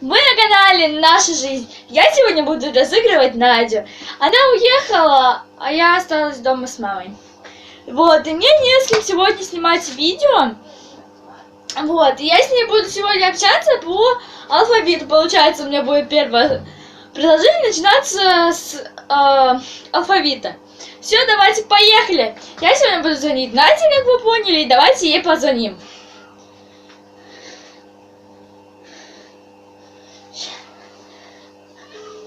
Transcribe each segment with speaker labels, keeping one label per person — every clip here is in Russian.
Speaker 1: Вы на канале Наша жизнь. Я сегодня буду разыгрывать Надю. Она уехала, а я осталась дома с мамой. Вот, и мне не с кем сегодня снимать видео. Вот, и я с ней буду сегодня общаться по алфавиту. Получается, у меня будет первое предложение начинаться с э, алфавита. Все, давайте поехали. Я сегодня буду звонить Наде, как вы поняли, и давайте ей позвоним.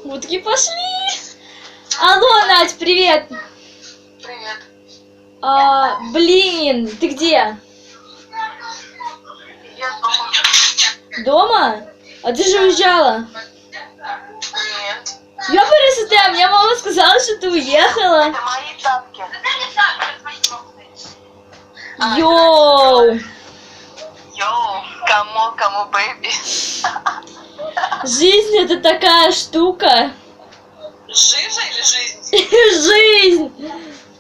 Speaker 1: Утки пошли. Алло, Надь, привет.
Speaker 2: Привет.
Speaker 1: А, блин, ты где?
Speaker 2: Я дома.
Speaker 1: Дома? А ты же уезжала.
Speaker 2: Нет.
Speaker 1: Ёпарасы ты, мне мама сказала, что ты уехала.
Speaker 2: Это мои тапки.
Speaker 1: Йоу.
Speaker 2: Йоу, кому, кому, бэйби.
Speaker 1: Жизнь это такая штука.
Speaker 2: Жиза или жизнь?
Speaker 1: Жизнь.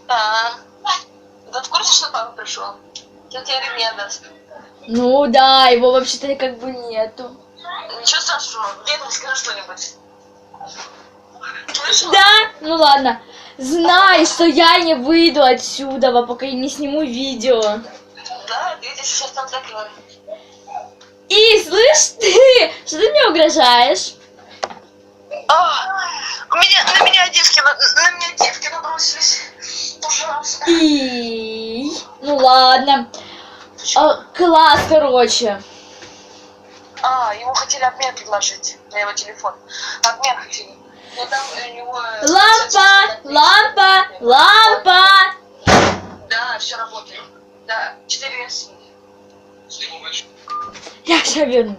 Speaker 2: А, ты в курсе, что папа пришел? Тетя ремня даст.
Speaker 1: Ну да, его вообще-то как бы нету.
Speaker 2: Ничего страшного, бедный, скажи что-нибудь.
Speaker 1: Да? Ну ладно. Знай, что я не выйду отсюда, пока я не сниму видео.
Speaker 2: Да, видишь, сейчас там закрою.
Speaker 1: И слышь ты, угрожаешь?
Speaker 2: А, у меня, на меня девки, на, на меня девки набросились. Пожалуйста.
Speaker 1: И... Ну ладно. А, класс, короче.
Speaker 2: А, ему хотели обмен предложить на его телефон. Обмен хотели. Но там у него... э,
Speaker 1: Лампа, лампа, лампа.
Speaker 2: Да, все работает. Да, 4 с.
Speaker 1: Я сейчас вернусь.